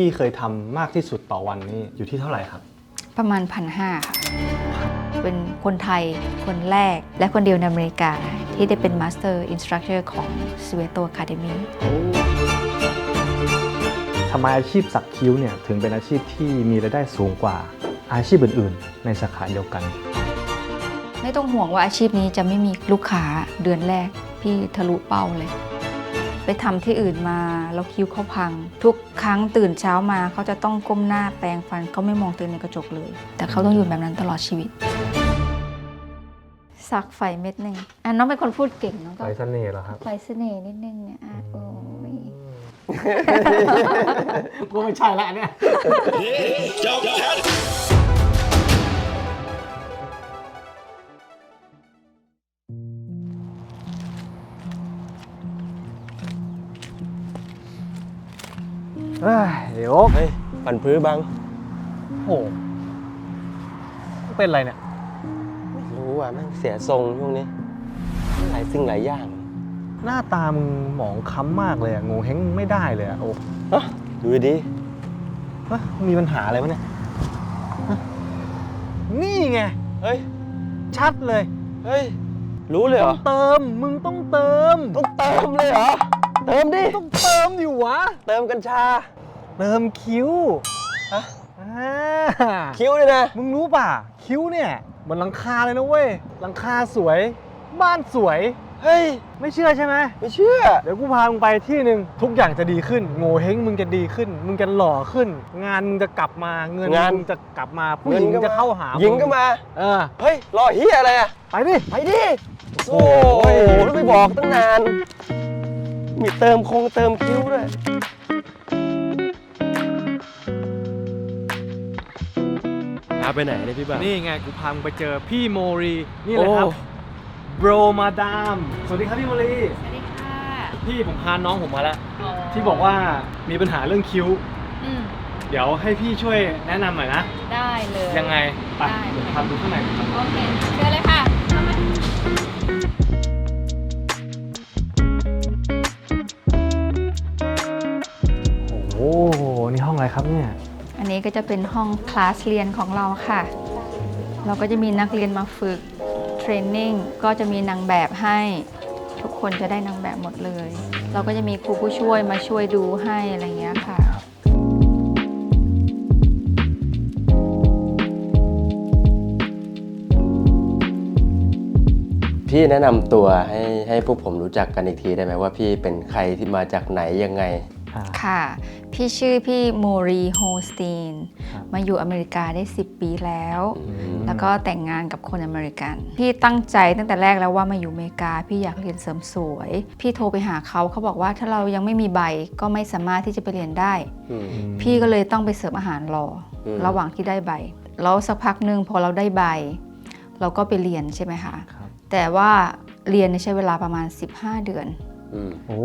พี่เคยทำมากที่สุดต่อวันนี่อยู่ที่เท่าไหร่ครับ ประมาณพันห้าค่ะ เป็นคนไทยคนแรกและคนเดียวในอเมริกาที่ได้เป็นมาสเตอร์อินสตรัคเตอร์ของ s w e t o Academy ทำไมอาชีพสักคิ้วเนี่ยถึงเป็นอาชีพที่มีรายได้สูงกว่าอาชีพอื่น ๆ ในสาขาเดียวกัน ไม่ต้องห่วงว่าอาชีพนี้จะไม่มีลูกค้าเดือนแรก พี่ทะลุเป้าเลย ไปทำที่อื่นมา แล้วคิ้วเขาพัง ทุกครั้งตื่นเช้ามาเขาจะต้องก้มหน้าแปรงฟันเขาไม่มองตัวเองในกระจกเลย แต่เขาต้องอยู่แบบนั้นตลอดชีวิต สักไฟเม็ดหนึ่งอะน้องเป็นคนพูดเก่งน้องก็ไปเสน่ห์เหรอครับไฟเสน่ห์นิดนึงเนี่ยอะโอ้ยก็ไม่ใช่ละเนี่ย เฮ้ยเดี๋ยวเฮ้ยปั่นพื้นบังโอ้โหเป็นอะไรเนี่ย ไม่รู้อะแม่งเสียทรงช่วงนี้ หลายสิ่งหลายอย่าง หน้าตามึงหมองค้ำมากเลยอะงูเฮงไม่ได้เลยอะโอ้ฮะดูดิฮะมีปัญหาอะไรวะเนี่ยฮะนี่ไง เฮ้ย ชัดเลย เฮ้ย รู้เลยเหรต้อองเติม มึงต้องเติม ต้องเติมเลยเหรอ เติมดิ ต้องเติมดิวะ เติมกัญชา เติมคิ้วฮะอ่าคิ้วเลยนะ มึงรู้ป่ะ คิ้วเนี่ยเหมันหลังคาเลยนะเว้ย หลังคาสวย บ้านสวย เฮ้ย ไม่เชื่อใช่ไหม ไม่เชื่อ เดี๋ยวกูพามึงไปที่หนึ่งทุกอย่างจะดีขึ้น โง่เฮงมึงจะดีขึ้น มึงจะหล่อขึ้น งานมึงจะกลับมา เงินงานมึงจะกลับมา ผู้หญิงจะเข้าหาหญิงก็มา เออ เฮ้ย รอเฮียอะไรอะไปดิ ไปดิ โอ้โหแล้วไม่บอกตั้งนาน มีเติมคงเติมคิ้วด้วยพาไปไหนเนี่ยพี่บ่าวนี่ไงกูพามึงไปเจอพี่โมรีนี่เลยครับโอ้โบรมาดามสวัสดีครับพี่โมรีสวัสดีค่ะพี่ผมพาน้องผมมาแล้ว ที่บอกว่ามีปัญหาเรื่องคิ้วอืมเดี๋ยวให้พี่ช่วยแนะนำหน่อยนะ ได้เลย ยังไง ไปได้เดี๋ยวพาดูข้างในครับโอเคเชิญเลยค่ะ ครับเนี่ย อันนี้ก็จะเป็นห้องคลาสเรียนของเราค่ะ เราก็จะมีนักเรียนมาฝึกเทรนนิ่งก็จะมีนางแบบให้ทุกคนจะได้นางแบบหมดเลย เราก็จะมีครูผู้ช่วยมาช่วยดูให้อะไรอย่างเงี้ยค่ะ พี่แนะนำตัวให้ให้พวกผมรู้จักกันอีกทีได้ไหมว่าพี่เป็นใครที่มาจากไหนยังไงอ่า ค่ะ พี่ชื่อพี่โมรีโฮสตีน ครับมาอยู่อเมริกาได้ 10 ปีแล้วอืมแล้วก็แต่งงานกับคนอเมริกัน พี่ตั้งใจตั้งแต่แรกแล้วว่ามาอยู่อเมริกา พี่อยากเรียนเสริมสวย พี่โทรไปหาเขาเขาบอกว่าถ้าเรายังไม่มีใบก็ไม่สามารถที่จะไปเรียนได้อืมพี่ก็เลยต้องไปเสิร์ฟอาหารรออม ระหว่างที่ได้ใบ แล้วสักพักหนึ่งพอเราได้ใบ เราก็ไปเรียนใช่ไหมคะ ครับแต่ว่าเรียนเนี่ยใช้เวลาประมาณ 15 เดือนอืมโอ้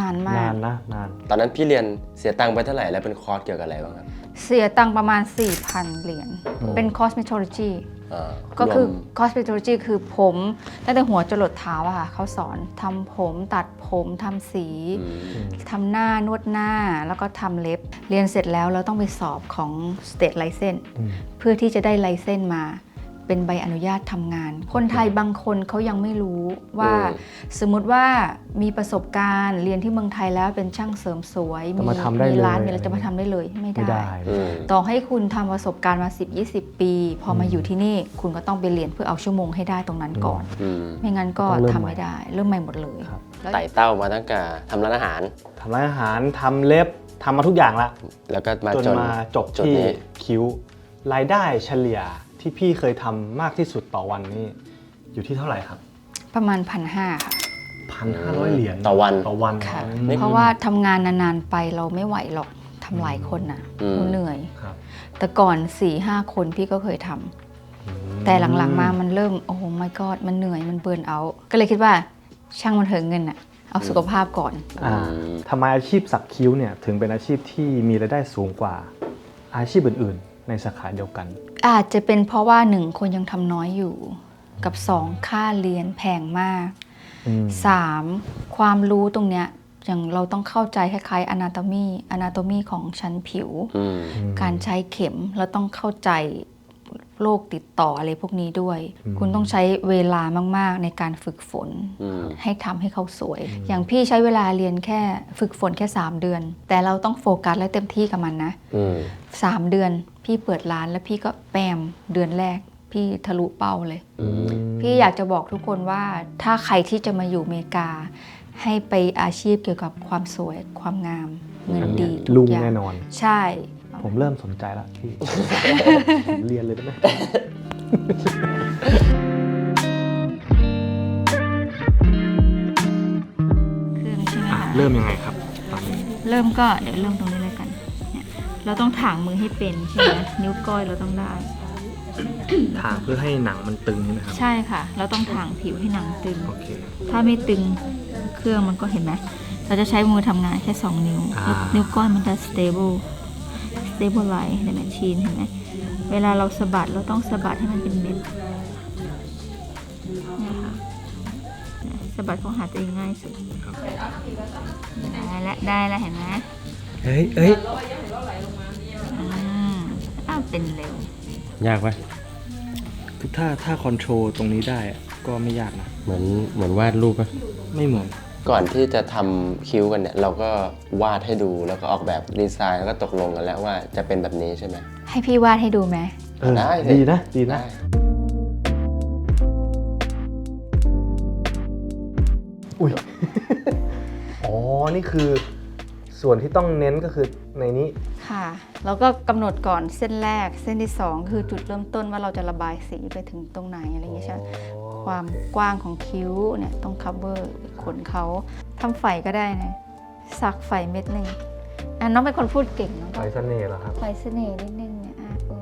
นานมานากนนะนาน ตอนนั้นพี่เรียนเสียตังค์ไปเท่าไหร่แล้วเป็นคอร์สเกี่ยวกับอะไรบ้างครับ เสียตังค์ประมาณ 4,000 เหรียญโอ้เป็น cosmetology อ่าก็คือ รวม cosmetology คือผมตั้งแต่หัวจรดเท้าอะค่ะเขาสอนทำผมตัดผมทำสี อืมทำหน้านวดหน้าแล้วก็ทำเล็บ เรียนเสร็จแล้วเราต้องไปสอบของ state license อืมเพื่อที่จะได้ไลเส้นมา เป็นใบอนุญาตทำงาน คนไทยบางคนเขายังไม่รู้ว่าอืมสมมุติว่ามีประสบการณ์เรียนที่เมืองไทยแล้วเป็นช่างเสริมสวยจะมาทำได้มีร้านเลยมีอะไรจะมาทำได้เลยไม่ไม่ได้ได้อืมต่อให้คุณทำประสบการณ์มา 10-20 ปี พอมาอืมอยู่ที่นี่คุณก็ต้องไปเรียนเพื่อเอาชั่วโมงให้ได้ตรงนั้นก่อนอืมไม่งั้นก็ต้องเริ่มทำใหม่ไม่ได้ เริ่มใหม่หมดเลยครับแล้วไต่เต้ามาตั้งแต่ทำร้านอาหารทำร้านอาหารทำเล็บทำมาทุกอย่างละแล้วก็มาจนจนมาจบจุดที่นี้คิ้วรายได้เฉลี่ย ที่พี่เคยทำมากที่สุดต่อวันนี่อยู่ที่เท่าไหร่ครับประมาณพันห้าค่ะ พันห้าร้อยเหรียญต่อวัน ต่อวันค่ะอืมเพราะว่าทำงานนานๆไปเราไม่ไหวหรอกทำหลายคนน่ะอืมเราเหนื่อย ครับแต่ก่อน4ี่ห้าคนพี่ก็เคยทำแต่หลังๆมามันเริ่มโอ้โห my god มันเหนื่อยมันเบิร์นเอาก็เลยคิดว่าช่างมันเถอะเงินอะเอาสุขภาพก่อน อ่าทำไมอาชีพสักคิ้วเนี่ยถึงเป็นอาชีพที่มีรายได้สูงกว่าอาชีพอื่นๆ ในสาขาเดียวกัน อาจจะเป็นเพราะว่าหนึ่งคนยังทำน้อยอยู่ กับสองค่าเรียนแพงมากอืมสามความรู้ตรงเนี้ยอย่างเราต้องเข้าใจคล้ายๆ anatomy anatomy ของชั้นผิว อืม การใช้เข็มเราต้องเข้าใจ โรคติดต่ออะไรพวกนี้ด้วยอืมคุณต้องใช้เวลามาก ๆ ในการฝึกฝนอืมให้ทำให้เขาสวย อย่างพี่ใช้เวลาเรียนแค่ฝึกฝนแค่ 3 เดือน แต่เราต้องโฟกัสและเต็มที่กับมันนะอืม3เดือนพี่เปิดร้านแล้วพี่ก็แปมเดือนแรก พี่ทะลุเป้าเลยอืมพี่อยากจะบอกทุกคนว่าถ้าใครที่จะมาอยู่อเมริกา ให้ไปอาชีพเกี่ยวกับความสวยความงามเงินดีทุลุกงอย่างแน่นอน ใช่ ผมเริ่มสนใจแล้วพี่ ผมเรียนเลยได้ไหม เครื่องใช่ไหมอะคะเริ่มยังไงครับตอนนี้เริ่มก็เดี๋ยวเริ่มตรงนี้เลยกันเนี่ยเราต้องถางมือให้เป็นใช่ไหมนิ้วก้อยเราต้องได้ ทางเพื่อให้หนังมันตึงใช่ไหมครับ ใช่ค่ะ เราต้องถางผิวให้หนังตึง โอเค ถ้าไม่ตึงเครื่องมันก็เห็นไหม เราจะใช้มือทำงานแค่ 2 นิ้ว อ่าแล้วนิ้วก้อยมันจะ stable stabilize ในแมชชีนเห็นไหมเวลาเราสะบัดเราต้องสะบัดให้มันเป็นเม็ดเนี่ยค่ะเนี่ยสะบัดของหาตัวเองง่ายสุดได้แล้วได้แล้วเห็นไหมเฮ้ยเฮ้ยอืมอ้าวเป็นเร็ว ยากปะถ้าถ้าคอนโทรลตรงนี้ได้อะก็ไม่ยากนะ เหมือนเหมือนวาดรูปปะไม่เหมือน ก่อนที่จะทำคิ้วกันเนี่ยเราก็วาดให้ดูแล้วก็ออกแบบดีไซน์แล้วก็ตกลงกันแล้วว่าจะเป็นแบบนี้ใช่ไหมให้พี่วาดให้ดูไหมเออได้สิดีนะดีนะ ได้อุ้ย อ๋อ นี่คือส่วนที่ต้องเน้นก็คือในนี้ ค่ะ แล้วก็กำหนดก่อนเส้นแรกเส้นที่2คือจุดเริ่มต้นว่าเราจะระบายสีไปถึงตรงไหนอะไรอย่างเงี้ยใช่ไหมความกว้างของคิ้วเนี่ยต้อง cover ขนเขาทำไฟก็ได้นะสักไฟเม็ดหนึ่งอะน้องเป็นคนพูดเก่งน้องไฟก็เสน่ห์เหรอครับไฟเสน่ห์นิดนึงเนี่ยอะโอ้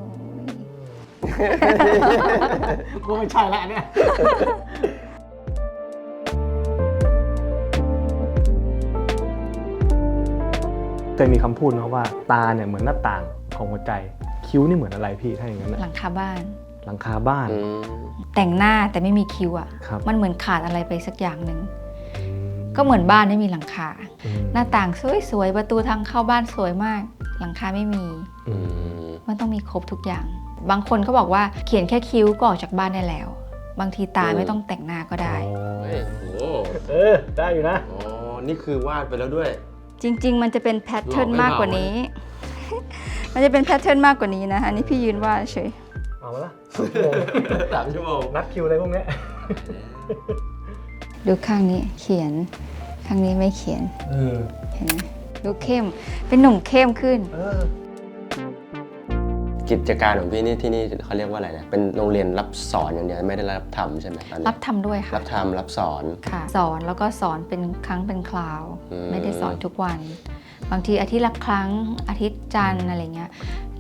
ยก็ไม่ใช่ละเนี่ยเคยมีคำพูดนะว่าตาเนี่ยเหมือนหน้าต่างของหัวใจ คิ้วนี่เหมือนอะไรพี่ถ้าอย่างนั้นหน่ะลังคาบ้าน หลังคาบ้านอืมแต่งหน้าแต่ไม่มีคิ้วอะครับมันเหมือนขาดอะไรไปสักอย่างหนึ่ง ก็เหมือนบ้านไม่มีหลังคาอืมหน้าต่างสวยๆประตูทางเข้าบ้านสวยมาก หลังคาไม่มีอือืมมมันต้องมีครบทุกอย่าง บางคนเขาบอกว่าเขียนแค่คิ้วก็ออกจากบ้านได้แล้ว บางทีตาอืมไม่ต้องแต่งหน้าก็ได้เฮ้ยโอ้เออได้อยู่นะอ๋อนี่คือวาดไปแล้วด้วย จริง ๆ มันจะเป็นแพทเทิร์นหลอกไม่มากกว่าเบานี้ มันจะเป็นแพทเทิร์นมากกว่านี้นะอันนี้พี่ยืนว่าดเฉยเอามาละสามชั่วโมงสามชั่วโมงนัดคิวอะไรพวกเนี้ยดูข้างนี้เขียน ข้างนี้ไม่เขียน เออ เห็นไหมดูเข้ม เป็นหนุ่มเข้มขึ้น เออ กิจการของพี่นี่ที่นี่เขาเรียกว่าอะไรนะ เป็นโรงเรียนรับสอนอย่างเดียวไม่ได้รับทำใช่ไหมตอนนี้รับทำด้วยค่ะ รับทำรับสอน ค่ะ สอนแล้วก็สอนเป็นครั้งเป็นคราว อืม ไม่ได้สอนทุกวัน บางทีอาทิตย์ละครั้งอาทิตย์จันทร์อะไรเงี้ย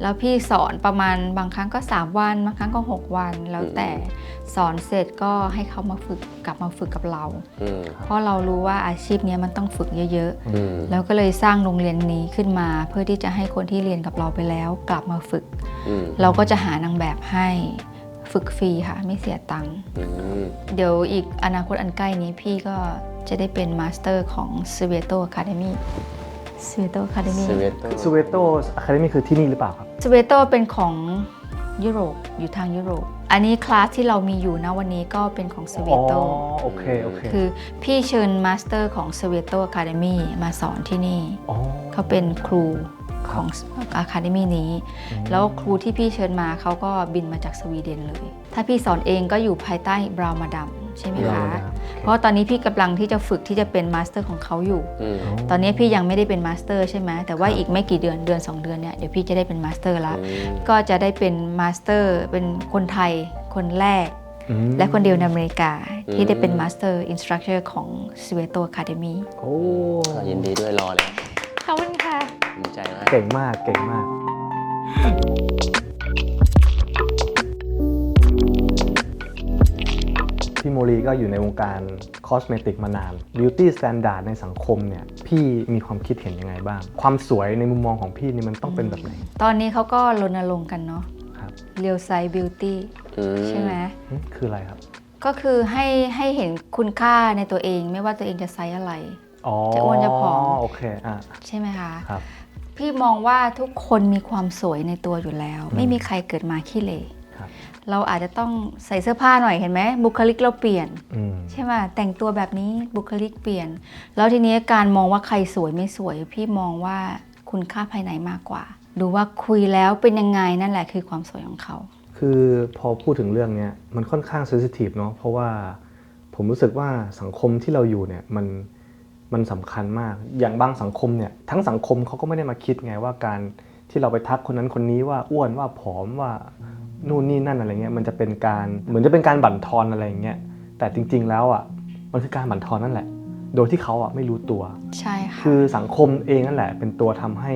แล้วพี่สอนประมาณบางครั้งก็ 3 วัน บางครั้งก็ 6 วัน แล้วแต่สอนเสร็จก็ให้เขามาฝึกกลับมาฝึกกับเราอืมเพราะเรารู้ว่าอาชีพเนี้ยมันต้องฝึกเยอะอืมๆแล้วก็เลยสร้างโรงเรียนนี้ขึ้นมา เพื่อที่จะให้คนที่เรียนกับเราไปแล้ว กลับมาฝึกอืมเราก็จะหานางแบบให้ฝึกฟรีค่ะ ไม่เสียตังค์อืมเดี๋ยวอีกอนาคตอันใกล้นี้พี่ก็จะได้เป็นมาสเตอร์ของ s v e t o Academy s v e t o Academy สเวตสเวโตอะคาเดมี่คือที่นี่หรือเปล่าครับ s v e t o เป็นของยุโรปอยู่ทางยุโรป อันนี้คลาสที่เรามีอยู่นะวันนี้ก็เป็นของ s v อ๋ e อ t o โอเคโอเคคือพี่เชิญมาสเตอร์ของ s v e t o Academy มาสอนที่นี่อ๋อ เขาเป็นครูคขรับองอะคาเดมีนี้ แล้วครูที่พี่เชิญมาเขาก็บินมาจากสวีเดนเลย ถ้าพี่สอนเองก็อยู่ภายใต้บราวมาดัม ใช่ไหมเราคะนะเพราะตอนนี้พี่กำลังที่จะฝึกที่จะเป็นมาสเตอร์ของเขาอยู่อืมตอนนี้พี่ยังไม่ได้เป็นมาสเตอร์ใช่ไหมแต่ว่าอีกไม่กี่เดือนเดือน 2 เดือนเนี่ยเดี๋ยวพี่จะได้เป็นมาสเตอร์ละอืมก็จะได้เป็นมาสเตอร์เป็นคนไทยคนแรกอืมและคนเดียวในอเมริกาที่ได้เป็นอืมมาสเตอร์อินสตรัคเตอร์ของ s w e t o Academy โอ้ก็ยินดีด้วยรอเลยขอบคุณค่ะดีใจมากเก่งมากเก่งมาก พี่โมลีก็อยู่ในวงการคอสเมติกมานาน Beauty Standard ในสังคมเนี่ยพี่มีความคิดเห็นยังไงบ้าง ความสวยในมุมมองของพี่นี่มันต้องเป็นแบบไหน ตอนนี้เขาก็รณรงค์กันเนาะครับเรียวไซบิวตี้อืมใช่ไหมหึคืออะไรครับ ก็คือให้ให้เห็นคุณค่าในตัวเองไม่ว่าตัวเองจะไซส์อะไรอ๋อจะอ้วนจะผอมโอเคอะใช่ไหมคะครับพี่มองว่าทุกคนมีความสวยในตัวอยู่แล้วอืมไม่มีใครเกิดมาขี้เหร่ครับ เราอาจจะต้องใส่เสื้อผ้าหน่อยเห็นไหมบุคลิกเราเปลี่ยนอืมใช่ไหมแต่งตัวแบบนี้บุคลิกเปลี่ยน แล้วทีนี้การมองว่าใครสวยไม่สวย พี่มองว่าคุณค่าภายในมากกว่า ดูว่าคุยแล้วเป็นยังไงนั่นแหละคือความสวยของเขา คือพอพูดถึงเรื่องเนี้ยมันค่อนข้างเซนซิทีฟเนาะเพราะว่าผมรู้สึกว่าสังคมที่เราอยู่เนี่ยมันมันสำคัญมาก อย่างบางสังคมเนี่ยทั้งสังคมเขาก็ไม่ได้มาคิดไงว่าการที่เราไปทักคนนั้นคนนี้ว่าอ้วนว่าผอมว่า นู่นนี่นั่นอะไรเงี้ยมันจะเป็นการเหมือนจะเป็นการบั่นทอนอะไรอย่างเงี้ยแต่จริง ๆ แล้วอะมันคือการบั่นทอนนั่นแหละ โดยที่เขาอะไม่รู้ตัว ใช่ค่ะคือสังคมเองนั่นแหละ เป็นตัวทำให้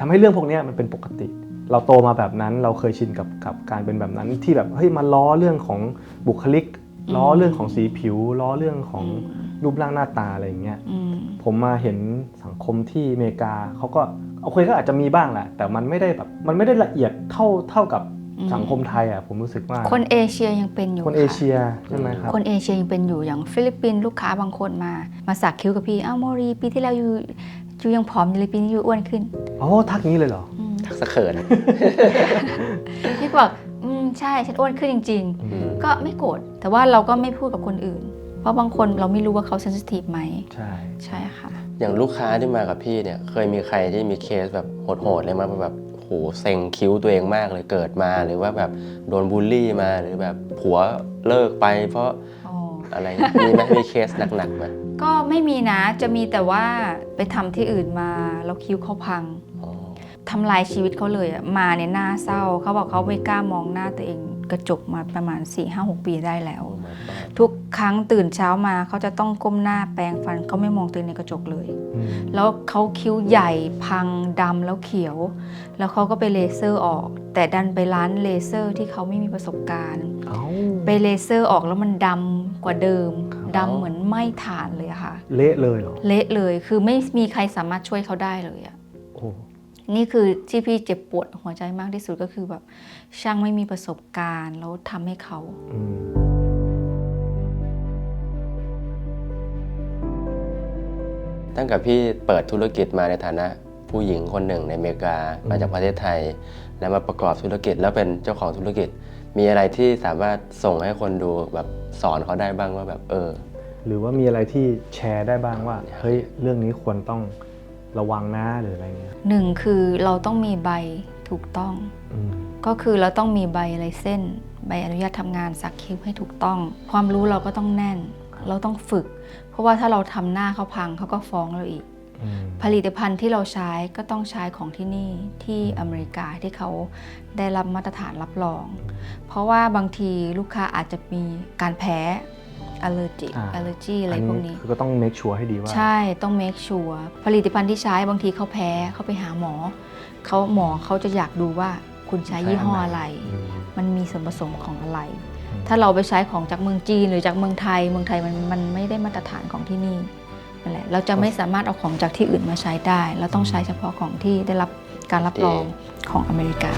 ทำให้เรื่องพวกเนี้ยมันเป็นปกติ เราโตมาแบบนั้นเราเคยชินกับกับการเป็นแบบนั้นที่แบบเฮ้ยมาล้อเรื่องของบุคลิกล้อเรื่องของสีผิวล้อเรื่องของรูปร่างหน้าตาอะไรอย่างเงี้ยอืมผมมาเห็นสังคมที่อเมริกาเขาก็โอเคก็อาจจะมีบ้างแหละแต่มันไม่ได้แบบมันไม่ได้ละเอียดเท่าเท่ากับอืม สังคมไทยอะผมรู้สึกว่า คนเอเชียยังเป็นอยู่คนเอค่ะเชียใช่ไหมครับคนเอเชียยังเป็นอยู่อย่างฟิลิปปินส์ลูกค้าบางคนมา มาสักคิ้วกับพี่อ้าวโมรีปีที่แล้วอยู่อยู่ยังผอมอยู่เลยปีนี้อยู่อ้วนขึ้นอ๋อทักงี้เลยเหรออืมทักษะเขินพี่ก็บอกอืมใช่ฉันอ้วนขึ้นจริงอืมๆก็ไม่โกรธแต่ว่าเราก็ไม่พูดกับคนอื่น เพราะบางคนเราไม่รู้ว่าเขาเซนซิทีฟไหมใช่ใช่ค่ะอย่างลูกค้าที่มากับพี่เนี่ยเคยมีใครที่มีเคสแบบโหดๆเลยมั้ยแบบโหเซ็งคิ้วตัวเองมากเลยเกิดมาหรือว่าแบบโดนบูลลี่มาหรือแบบผัวเลิกไป เพราะอ๋ออะไรเงี้ยมีไหมมีเคสหนักๆไหมก็ไม่มีนะจะมีแต่ว่าไปทำที่อื่นมาแล้วคิ้วเขาพังอ๋อทำลายชีวิตเขาเลยอะมาเนี่ยหน้าเศร้าเขาบอกเขาไม่กล้ามองหน้าตัวเอง กระจกมาประมาณ 4-5-6 ปีได้แล้วโอ้ my god ทุกครั้งตื่นเช้ามาเขาจะต้องก้มหน้าแปรงฟันเขาไม่มองตัวเองในกระจกเลยอืมแล้วเขาคิ้วใหญ่พังดำแล้วเขียว แล้วเขาก็ไปเลเซอร์ออก แต่ดันไปร้านเลเซอร์ที่เขาไม่มีประสบการณ์เอ้าไปเลเซอร์ออกแล้วมันดำกว่าเดิมครับดำเหมือนไหม้ถ่านเลยอะค่ะ เละเลยเหรอ เละเลย คือไม่มีใครสามารถช่วยเขาได้เลยอะโอ้ นี่คือที่พี่เจ็บปวดหัวใจมากที่สุดก็คือแบบช่างไม่มีประสบการณ์แล้วทำให้เขา อืมตั้งแต่พี่เปิดธุรกิจมาในฐานะผู้หญิงคนหนึ่งในอเมริกามาจากประเทศไทย แล้วมาประกอบธุรกิจแล้วเป็นเจ้าของธุรกิจ มีอะไรที่สามารถส่งให้คนดูแบบสอนเขาได้บ้างว่าแบบเออ หรือว่ามีอะไรที่แชร์ได้บ้างว่า เฮ้ย เรื่องนี้ควรต้อง ระวังนะหรืออะไรเงี้ยหนึ่งคือเราต้องมีใบถูกต้อง อืมก็คือเราต้องมีใบไลเส้นใบอนุญาตทำงานสักคิ้วให้ถูกต้อง ความรู้เราก็ต้องแน่น เราต้องฝึก เพราะว่าถ้าเราทำหน้าเขาพังเขาก็ฟ้องเราอีก อืมผลิตภัณฑ์ที่เราใช้ก็ต้องใช้ของที่นี่ที่อเมริกาที่เขาได้รับมาตรฐานรับรอง เพราะว่าบางทีลูกค้าอาจจะมีการแพ้ allergic อ่า allergy อะไรพวกนี้ คือก็ต้อง make sure ให้ดีว่า ใช่ต้อง make sure ผลิตภัณฑ์ที่ใช้บางทีเขาแพ้เขาไปหาหมอเขาหมอเขาจะอยากดูว่าคุณใช้ยี่ห้ออะไรอืมมันมีส่วนผสมของอะไร อืม ถ้าเราไปใช้ของจากเมืองจีนหรือจากเมืองไทย เมืองไทยมันมันไม่ได้มาตรฐานของที่นี่นั่นแหละเราจะไม่สามารถเอาของจากที่อื่นมาใช้ได้ เราต้องใช้เฉพาะของที่ได้รับการรับรองของอเมริกา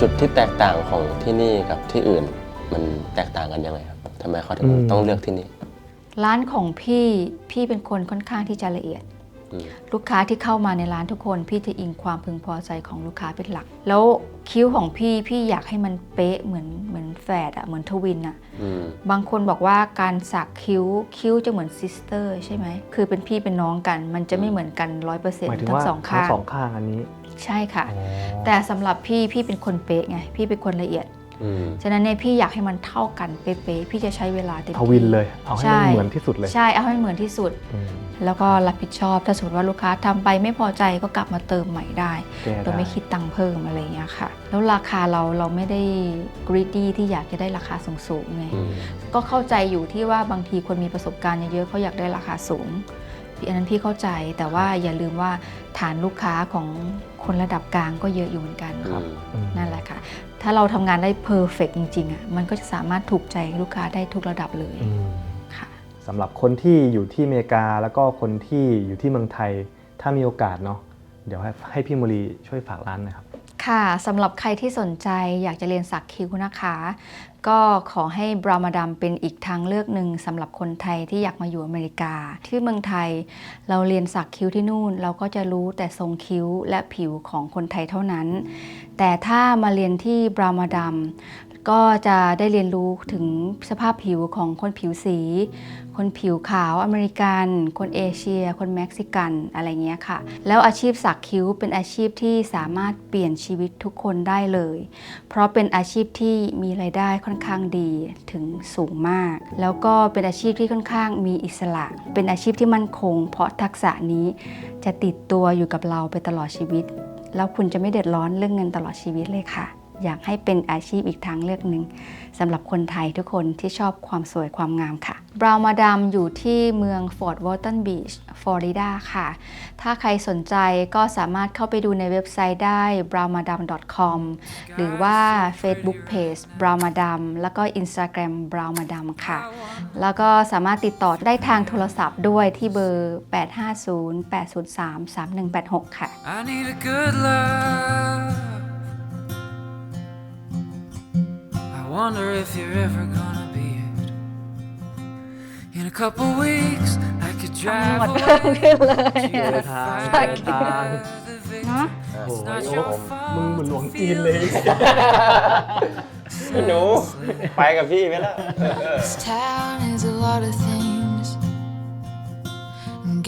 จุดที่แตกต่างของที่นี่กับที่อื่น มันแตกต่างกันยังไงครับทำไมเขาถึงอืม ต้องเลือกที่นี่ ร้านของพี่พี่เป็นคนค่อนข้างที่จะละเอียด อืม ลูกค้าที่เข้ามาในร้านทุกคน พี่จะอิงความพึงพอใจของลูกค้าเป็นหลัก แล้วคิ้วของพี่พี่อยากให้มันเป๊ะเหมือนเหมือนแฝดอะเหมือนทวินอะ อืม บางคนบอกว่าการสักคิ้วคิ้วจะเหมือนซิสเตอร์ใช่ไหม คือเป็นพี่เป็นน้องกัน มันจะไม่เหมือนกันร้อยเปอร์เซ็นหมายต์ถึงทั้งว่าสองทั้งข้างสองข้างอันนี้ ใช่ค่ะ อ๋อแต่สำหรับพี่พี่เป็นคนเป๊ะไง พี่เป็นคนละเอียด อืมฉะนั้นเนี่ยพี่อยากให้มันเท่ากันเป๊ะๆพี่จะใช้เวลาเต็มทที่วินเลย เอาให้ใช่มันเหมือนที่สุดเลยใช่เอาให้เหมือนที่สุด อืมแล้วก็รับผิดชอบถ้าสมมติว่าลูกค้าทำไปไม่พอใจก็กลับมาเติมใหม่ได้แก้โดยไม่ได้คิดตังค์เพิ่มอะไรอย่างเงี้ยค่ะ แล้วราคาเราเราไม่ได้กรีดดี้ที่อยากจะได้ราคาสูงๆไง อืมก็เข้าใจอยู่ที่ว่าบางทีคนมีประสบการณ์เยอะๆเขาอยากได้ราคาสูงพี่อันนั้นพี่เข้าใจแต่ว่าอย่าลืมว่าฐานลูกค้าของ คนระดับกลางก็เยอะอยู่เหมือนกันอืมอืมนั่นแหละค่ะ ถ้าเราทำงานได้เพอร์เฟกจริงๆอะมันก็จะสามารถถูกใจลูกค้าได้ทุกระดับเลยอืมค่ะสำหรับคนที่อยู่ที่อเมริกาแล้วก็คนที่อยู่ที่เมืองไทยถ้ามีโอกาสเนาะเดี๋ยวให้ให้พี่มรีช่วยฝากร้านหนะครับ ค่ะสำหรับใครที่สนใจอยากจะเรียนสักคิ้วนะคะ ก็ขอให้บรามาดามเป็นอีกทางเลือกหนึ่งสำหรับคนไทยที่อยากมาอยู่อเมริกา ที่เมืองไทยเราเรียนสักคิ้วที่นู่น เราก็จะรู้แต่ทรงคิ้วและผิวของคนไทยเท่านั้น แต่ถ้ามาเรียนที่บรามาดาม ก็จะได้เรียนรู้ถึงสภาพผิวของคนผิวสี คนผิวขาวอเมริกัน คนเอเชีย คนเม็กซิกันอะไรเงี้ยค่ะ แล้วอาชีพสักคิ้วเป็นอาชีพที่สามารถเปลี่ยนชีวิตทุกคนได้เลย เพราะเป็นอาชีพที่มีรายได้ค่อนข้างดีถึงสูงมาก แล้วก็เป็นอาชีพที่ค่อนข้างมีอิสระ เป็นอาชีพที่มั่นคง เพราะทักษะนี้จะติดตัวอยู่กับเราไปตลอดชีวิต แล้วคุณจะไม่เดือดร้อนเรื่องเงินตลอดชีวิตเลยค่ะ อยากให้เป็นอาชีพอีกทางเลือกหนึ่งสำหรับคนไทยทุกคนที่ชอบความสวยความงามค่ะบราวมาดามอยู่ที่เมืองฟอร์ w วอ t ตันบีชฟลอริดาค่ะ ถ้าใครสนใจก็สามารถเข้าไปดูในเว็บไซต์ได้ b r a w m a d a m c o m หรือว่า Facebook Page b r a w m a d a m แล้วก็ Instagram b r a w m a d a m ค่ะ แล้วก็สามารถติดต่อได้ทางโทรศัพท์ด้วยที่เบอร์ 850-803-3186 ค่ะ I need a good love. wonder if you're ever gonna be it. In a couple weeks, I could drive หมด away ขึ้นเลย to อะ the ทาง fire ทาง เนาะ โอ้ยมึงเหมือนหลวงจีนเลย หนูไปกับพี่ไหมล่ะ This town is a lot of things.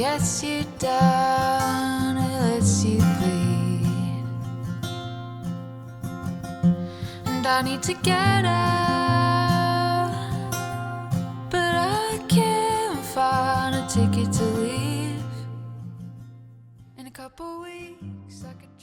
Gets you down, it lets you And I need to get out, but I can't find a ticket to leave. In a couple weeks, I could.